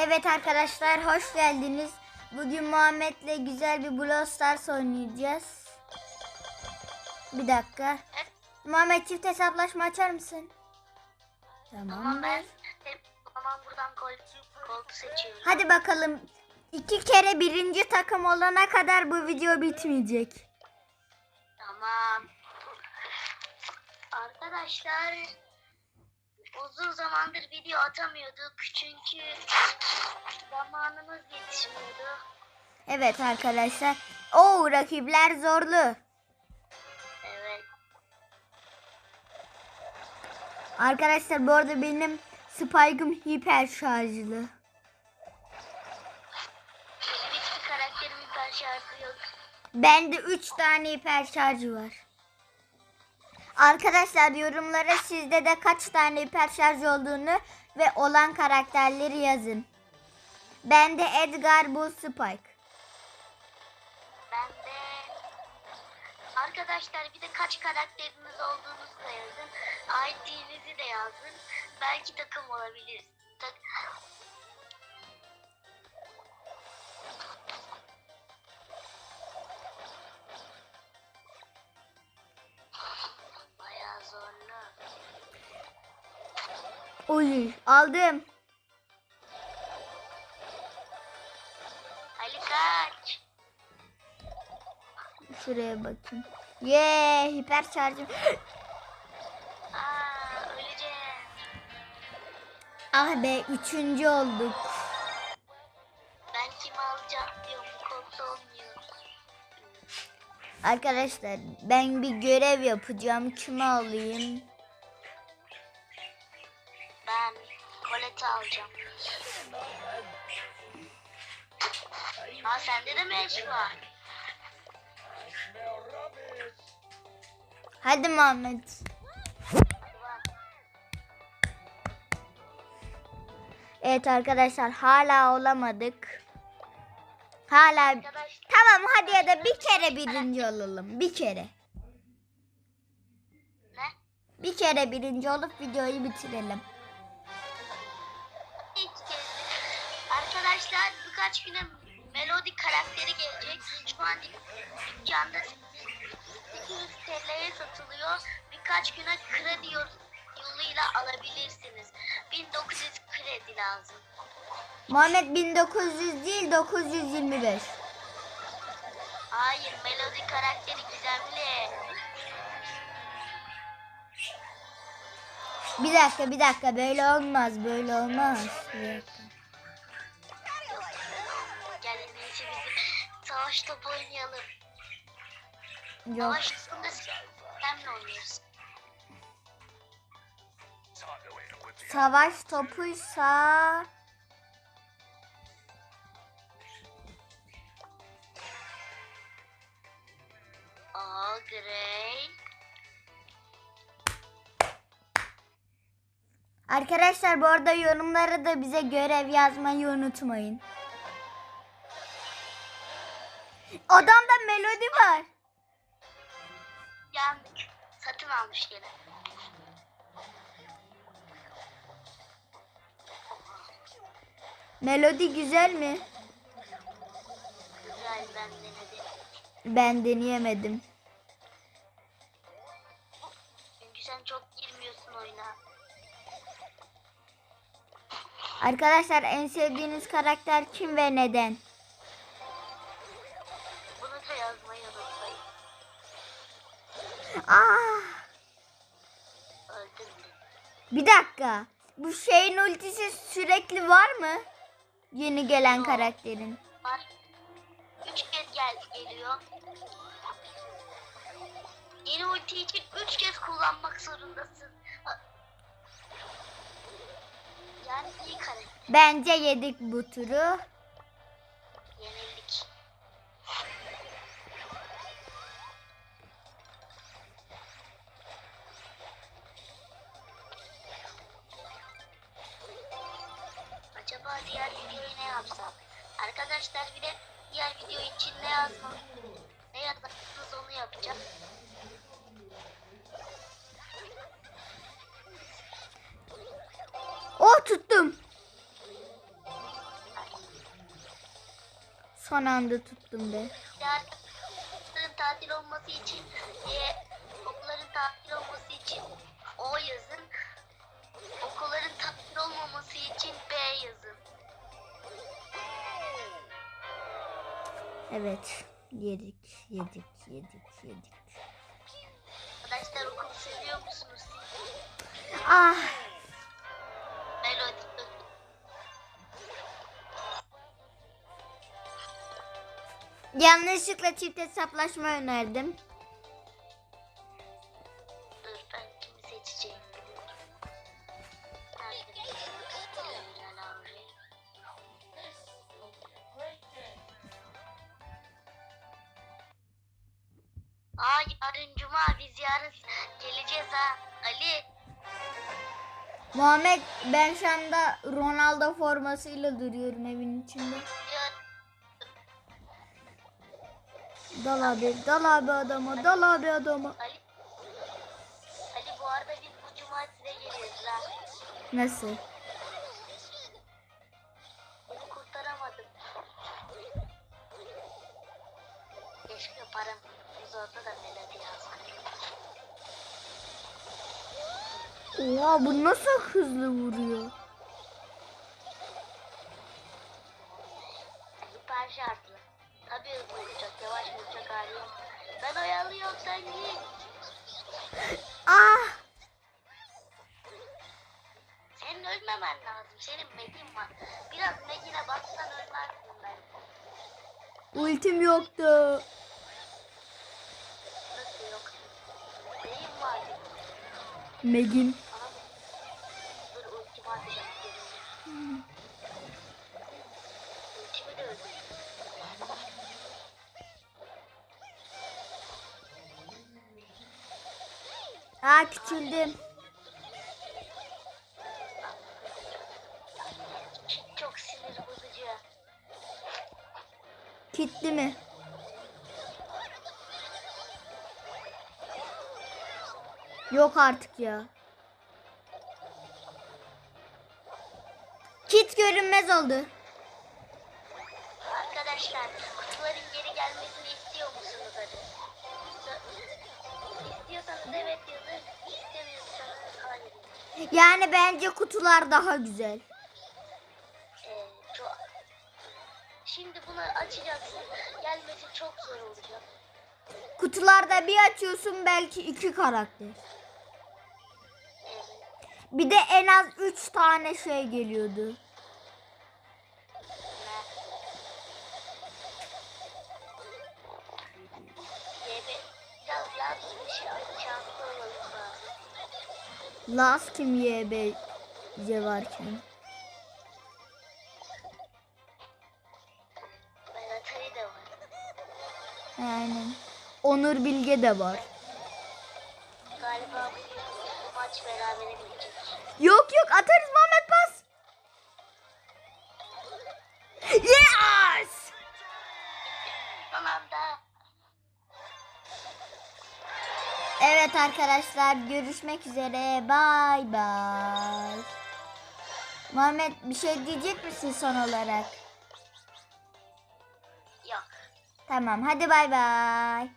Evet arkadaşlar hoş geldiniz. Bugün Muhammed'le güzel bir Brawl Stars oynayacağız. Bir dakika. Muhammed çift hesaplaşma açar mısın? Tamam Tamam. ben zaman buradan koltu seçiyorum. Hadi bakalım. İki kere birinci takım olana kadar bu video bitmeyecek. Tamam. Arkadaşlar uzun zamandır video atamıyorduk çünkü zamanımız yetişmiyordu. Evet arkadaşlar. Oo rakipler zorlu. Evet. Arkadaşlar bu arada benim Spike'ım hiper şarjlı. Benim hiçbir karakterimin hiper şarkı yok. Bende 3 tane hiper şarjı var. Arkadaşlar yorumlara sizde de kaç tane hiper şarj olduğunu ve olan karakterleri yazın. Bende Edgar bu Spike. Ben de arkadaşlar bir de kaç karakteriniz olduğunuzu da yazın. ID'nizi de yazın. Belki takım olabiliriz. Oy aldım. Ali kaç. Şuraya bakayım. Ye hiper şarjım. Aa öleceğim. ah be üçüncü olduk. Ben kimi alacağım diyorum. Bu kolda olmuyor. Arkadaşlar ben bir görev yapacağım. Kimi alayım? Ben koleti alacağım. Aa sende de meş var. Hadi Muhammed. Evet arkadaşlar hala olamadık. Hala Arkadaşlar Tamam hadi ya da bir kere birinci olalım. Bir kere. ne? Bir kere birinci olup videoyu bitirelim. Arkadaşlar birkaç güne Melody karakteri gelecek. Şu an dükkanda 800 TL'ye satılıyor. Birkaç güne kredi yol- yoluyla alabilirsiniz. 1900 kredi lazım. Muhammed 1900 değil 925. Hayır Melody karakteri gizemli. Bir dakika bir dakika böyle olmaz böyle olmaz. Bir dakika. Bizim savaş topu oynayalım. Yok. Savaş topunda senle oynuyoruz. Savaş topuysa Aa Grey. Arkadaşlar bu arada yorumlara da bize görev yazmayı unutmayın. Adamda melodi var. Yandık. Satın almış gene. Melodi güzel mi? Güzel ben denedim. Ben deneyemedim. Çünkü sen çok girmiyorsun oyuna. Arkadaşlar en sevdiğiniz karakter kim ve neden? Öldüm. bir dakika. Bu şeyin ultisi sürekli var mı? Yeni gelen Yok. karakterin. Var. Üç kez gel geliyor. Yeni ulti için üç kez kullanmak zorundasın. Yani iyi karakter. Bence yedik bu turu. Diğer videoyu ne yapsam? Arkadaşlar bir de diğer video için ne yazmam? Ne yazarsanız onu yapacağım. Oh tuttum. Son anda tuttum be. Yarın tatil olması için e, okulların tatil olması için O yazın. Okulların tatil olmaması için B yazın. Evet. Yedik, yedik, yedik, yedik. Arkadaşlar okulu seviyor musunuz? Ah, Melodi. yanlışlıkla çift hesaplaşma önerdim. Aa yarın cuma biz yarın geleceğiz ha. Ali. Muhammed ben şu anda Ronaldo formasıyla duruyorum evin içinde. Dal abi, dal abi adama, dal abi adama. Ali. Ali bu arada biz bu cuma size geliyoruz ha. Nasıl? Oha bu nasıl hızlı vuruyor? Süper şartlı. Tabii hızlı vuracak, yavaş vuracak hali yok. Ben oyalıyorum sen git. Ah! Senin ölmemen lazım. Senin Megin var. Biraz Megin'e baksan ölmezsin ben. Ultim yoktu. Nasıl yok? Beyin var. Megin. Aa küçüldüm. Çok sinir bozucu. Kitli mi? Yok artık ya. Kit görünmez oldu. Arkadaşlar kutuların geri gelmesini istiyor musunuz hadi? İstiyorsanız evet yazın. İstemiyorsanız hayır. Yani bence kutular daha güzel. Ee, çok... Şimdi bunu açacaksın. Gelmesi çok zor olacak. Kutularda bir açıyorsun belki iki karakter. Bir de en az üç tane şey geliyordu. Last kim YB C varken. Yani Onur Bilge de var. Galiba maç berabere bitecek. Yok yok atarız Muhammed pas. Yes! Anda Evet arkadaşlar görüşmek üzere. Bay bay. Muhammed bir şey diyecek misin son olarak? yok. Tamam hadi bay bay.